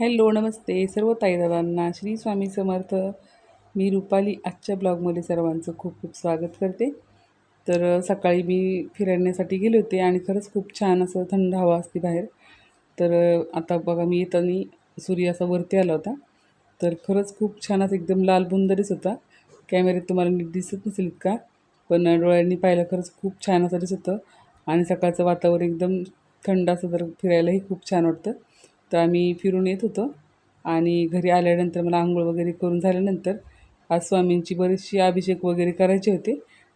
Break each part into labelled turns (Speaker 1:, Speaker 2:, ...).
Speaker 1: Hello नमस्ते. सर्व ताईदादांना श्री स्वामी समर्थ. मी रुपाली आजच्या ब्लॉगमध्ये सर्वांचं खूप खूप स्वागत करते. तर सकाळी मी फिरण्यासाठी गेले होते आणि खरंच खूप छान असं थंड हवा असते बाहेर. तर आता बघा मी येताना सूर्य असा वरती आला होता. तर खरंच खूप छान असं एकदम लाल बुंदरीच होता. कॅमेऱ्यात तुम्हाला नीट दिसत नसेल इतका पण डोळ्यांनी पाहिलं खरंच खूप छान असं दिसत होतं. आणि सकाळचं वातावरण एकदम थंड असं तर फिरायलाही खूप छान वाटतं. तर आम्ही फिरून येत होतो. आणि घरी आल्यानंतर मला आंघोळ वगैरे करून झाल्यानंतर आज स्वामींची बरीचशी अभिषेक वगैरे करायचे होते.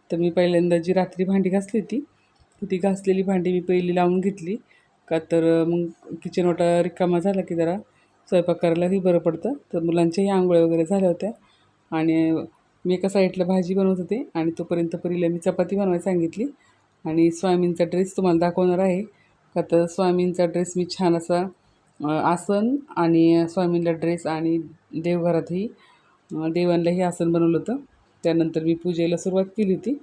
Speaker 1: तर मी पहिल्यांदा जी रात्री भांडी घासली होती ती घासलेली भांडी मी पहिली लावून घेतली. का तर मग किचन ओटा रिकामा झाला की जरा स्वयंपाक करायलाही बरं पडतं. तर मुलांच्याही आंघोळ्या वगैरे झाल्या होत्या. आणि मी एका साईडला भाजी बनवत होते आणि तोपर्यंत परीला मी चपाती बनवायला सांगितली. आणि स्वामींचा ड्रेस तुम्हाला दाखवणार आहे. का तर स्वामींचा ड्रेस मी छान असा आसन आणि स्वामींला ड्रेस आणि देवघरातही अ, देवांलाही आसन बनवलं होतं. त्यानंतर मी पूजेला सुरुवात केली होती.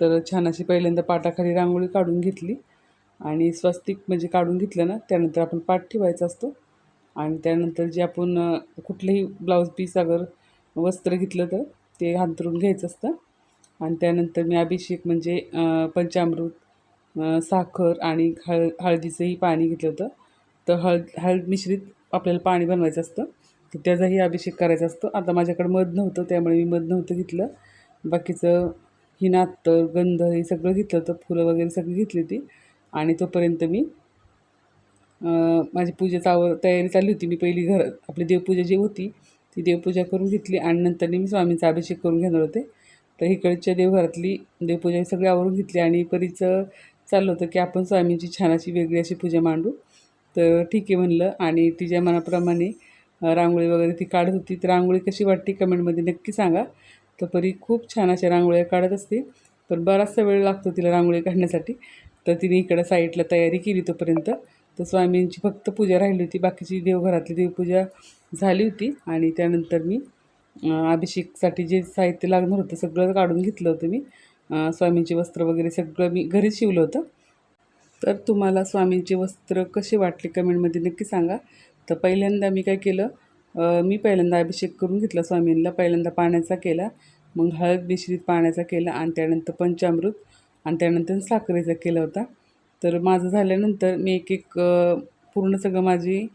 Speaker 1: तर छान अशी पहिल्यांदा पाटाखाली रांगोळी काढून घेतली. आणि स्वस्तिक म्हणजे काढून घेतलं ना त्यानंतर आपण पाठ ठेवायचा असतो. आणि त्यानंतर जे आपण कुठलंही ब्लाऊज पीस अगर वस्त्र घेतलं तर ते हांतरून घ्यायचं असतं. आणि त्यानंतर मी अभिषेक म्हणजे पंचामृत साखर आणि हळ हळदीचंही पाणी घेतलं होतं. तर हळद हळद मिश्रित आपल्याला पाणी बनवायचं असतं. तर त्याचाही अभिषेक करायचा असतो. आता माझ्याकडे मध नव्हतं त्यामुळे मी मध नव्हतं घेतलं. बाकीचं ही नातं गंध हे सगळं घेतलं होतं. फुलं वगैरे सगळी घेतली होती. आणि तोपर्यंत मी माझी पूजेचा आवर तयारी चालली होती. मी पहिली घर आपली देवपूजा जी होती ती देवपूजा करून घेतली. आणि नंतर मी स्वामींचा अभिषेक करून घेणार होते. तर इकडच्या देवघरातली देवपूजा सगळी आवरून घेतली. आणि परीचं चाललं होतं की आपण स्वामींची छान अशी वेगळी अशी पूजा मांडू. तर ठीक आहे म्हणलं. आणि तिच्या मनाप्रमाणे रांगोळी वगैरे ती काढत होती. तर रांगोळी कशी वाटते कमेंटमध्ये नक्की सांगा. तर परी खूप छान अशा रांगोळ्या काढत असते. पण बराचसा वेळ लागतो तिला रांगोळी काढण्यासाठी. तर तिने इकडं साईडला तयारी केली तोपर्यंत. तर स्वामींची फक्त पूजा राहिली होती. बाकीची देवघरातली देवपूजा झाली होती. आणि त्यानंतर मी अभिषेकसाठी जे साहित्य लागणार होतं सगळं काढून घेतलं होतं मी. स्वामींचे वस्त्र वगैरे सगळं मी घरीच शिवलं होतं. तर तुम्हाला स्वामींचे वस्त्र कसे वाटले कमेंटमध्ये नक्की सांगा. तर पहिल्यांदा मी काय केलं मी पहिल्यांदा अभिषेक करून घेतला स्वामींना पहिल्यांदा पाण्याचा केला मग हळद मिश्रित पाण्याचा केला आणि त्यानंतर पंचामृत आणि त्यानंतर साखरेचा केला होता. तर माझं झाल्यानंतर मी एक एक पूर्ण सगळं माझी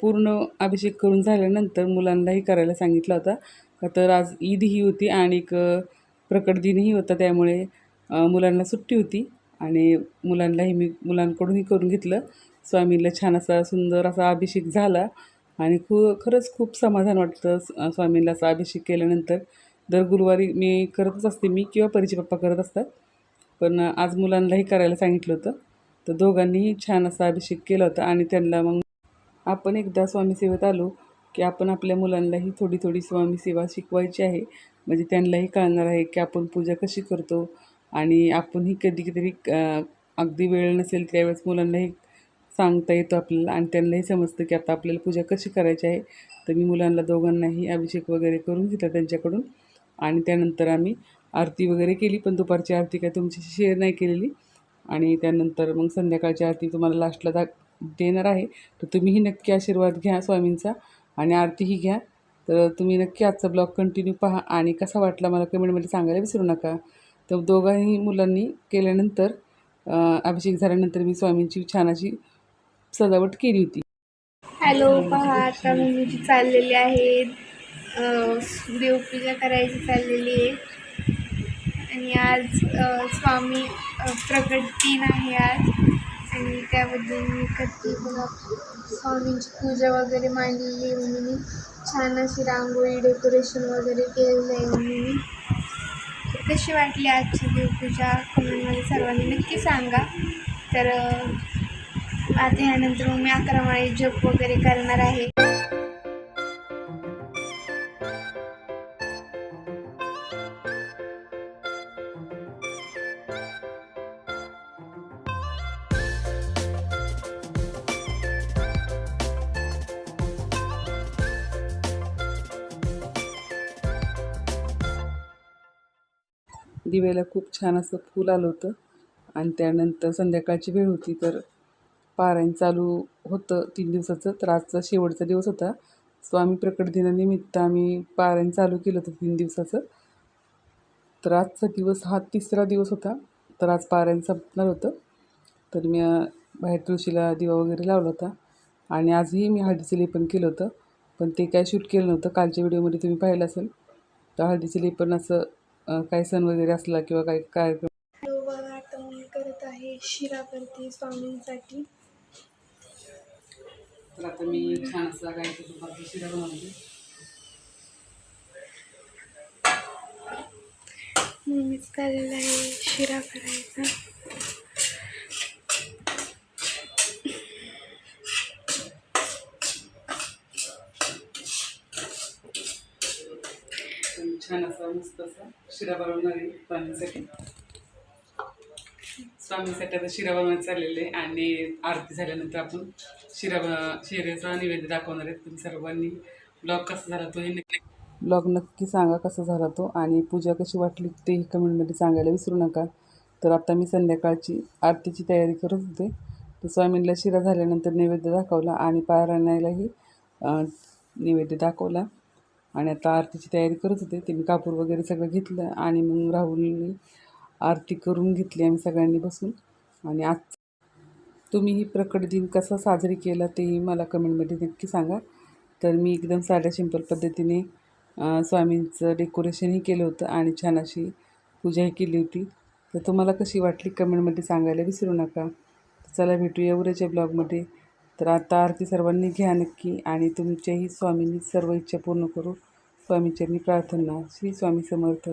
Speaker 1: पूर्ण अभिषेक करून झाल्यानंतर मुलांनाही करायला सांगितला होता. का तर आज ईद ही होती आणि एक प्रकट दिनही होता त्यामुळे मुलांना सुट्टी होती. आणि मुलांनाही मी मुलांकडूनही करून घेतलं. स्वामींला छान असा सुंदर असा अभिषेक झाला आणि खू खरंच खूप समाधान वाटतं स्वामींला स्वामींना असा अभिषेक केल्यानंतर. दर गुरुवारी मी करतच असते मी किंवा परिचय पप्पा करत असतात. पण आज मुलांनाही करायला सांगितलं होतं. तर दोघांनीही छान असा अभिषेक केला होता आणि त्यांना मग आपण एकदा स्वामी सेवेत आलो की आपण आपल्या मुलांनाही थोडी थोडी स्वामी सेवा शिकवायची आहे. म्हणजे त्यांनाही कळणार आहे की आपण पूजा कशी करतो आणि आपणही कधी कधी अगदी वेळ नसेल त्यावेळेस मुलांनाही सांगता येतो आपल्याला आणि त्यांनाही समजतं की आता आपल्याला पूजा कशी करायची आहे. तर मी मुलांना दोघांनाही अभिषेक वगैरे करून घेतला त्यांच्याकडून आणि त्यानंतर आम्ही आरती वगैरे केली पण दुपारची आरती काय तुमच्याशी शेअर नाही केलेली. आणि त्यानंतर मग संध्याकाळची आरती तुम्हाला लास्टला दा देणार आहे. तर तुम्हीही नक्की आशीर्वाद घ्या स्वामींचा आणि आरतीही घ्या. तर तुम्ही नक्की आजचा ब्लॉग कंटिन्यू पहा आणि कसा वाटला मला कमेंटमध्ये सांगायला विसरू नका. तर दोघांही मुलांनी केल्यानंतर अभिषेक झाल्यानंतर मी स्वामींची छान अशी सजावट केली होती.
Speaker 2: हॅलो पहा आता मी चाललेली आहे देवपूजा करायची चाललेली आहे. आणि आज स्वामी प्रगट दिन आहे आज. आणि त्याबद्दल मी करते बघा स्वामींची पूजा वगैरे मांडलेली आहे म्हणून मी छान अशी रांगोळी डेकोरेशन वगैरे केलेलं आहे म्हणून मी कशी वाटली आजची देवपूजा कमेंटमध्ये सर्वांनी नक्की सांगा. तर आता ह्यानंतर मी अकरा माळी जप वगैरे करणार आहे.
Speaker 1: दिव्याला खूप छान असं फूल आलं होतं. आणि त्यानंतर संध्याकाळची वेळ होती तर पारायण चालू होतं तीन दिवसाचं तर आजचा शेवटचा दिवस होता. स्वामी प्रकट दिनानिमित्त आम्ही पारायण चालू केलं होतं तीन दिवसाचं. तर आजचा दिवस हा तिसरा दिवस होता तर आज पारायण संपणार होतं. तर मी बाहेर तुळशीला दिवा वगैरे लावला होता. आणि आजही मी हळदीचं लेपन केलं होतं. पण ते काय शूट केलं नव्हतं. कालच्या व्हिडिओमध्ये तुम्ही पाहिलं असेल. तर हळदीचं लेपन असं काही सण वगैरे असला किंवा काही कार्यक्रम.
Speaker 2: हॅलो बघा आता मी करत आहे शिरा करते स्वामींसाठी.
Speaker 1: तर आता मी छान असा गायचं तुपाचा शिरा बनवते
Speaker 2: मम्मीच चाललेलं आहे शिरा करायचा.
Speaker 1: छान असा मस्त असा शिरा बनवणार आहे स्वामींसाठी स्वामीसाठी आता शिरा बनवायचं चाललेले आहे आणि आरती झाल्यानंतर आपण शिरा शिरेचा शिऱ्याचा निवेद्य दाखवणार आहे तुम्ही सर्वांनी. ब्लॉग कसा झाला तो हे नक्की ब्लॉग नक्की सांगा कसा झाला तो आणि पूजा कशी वाटली तेही कमेंटमध्ये सांगायला विसरू नका. तर आता मी संध्याकाळची आरतीची तयारी करत होते. तर स्वामींना शिरा झाल्यानंतर नैवेद्य दाखवला आणि पारायणालाही नैवेद्य दाखवला. आणि आता आरतीची तयारी करत होते. ते मी कापूर वगैरे सगळं घेतलं आणि मग राहुलने आरती करून घेतली आम्ही सगळ्यांनी बसून. आणि आज तुम्ही ही प्रकट दिन कसा साजरी केला तेही मला कमेंटमध्ये नक्की सांगा. तर मी एकदम साध्या सिंपल पद्धतीने स्वामींचं डेकोरेशनही केलं होतं आणि छान अशी पूजाही केली होती. तर तुम्हाला कशी वाटली कमेंटमध्ये सांगायला विसरू नका. चला भेटूया उद्याच्या ब्लॉगमध्ये. तर आता आरती सर्वांनी घ्या नक्की आणि तुमच्याही स्वामींनी सर्व इच्छा पूर्ण करू स्वामीचरणी प्रार्थना श्री स्वामी समर्थ.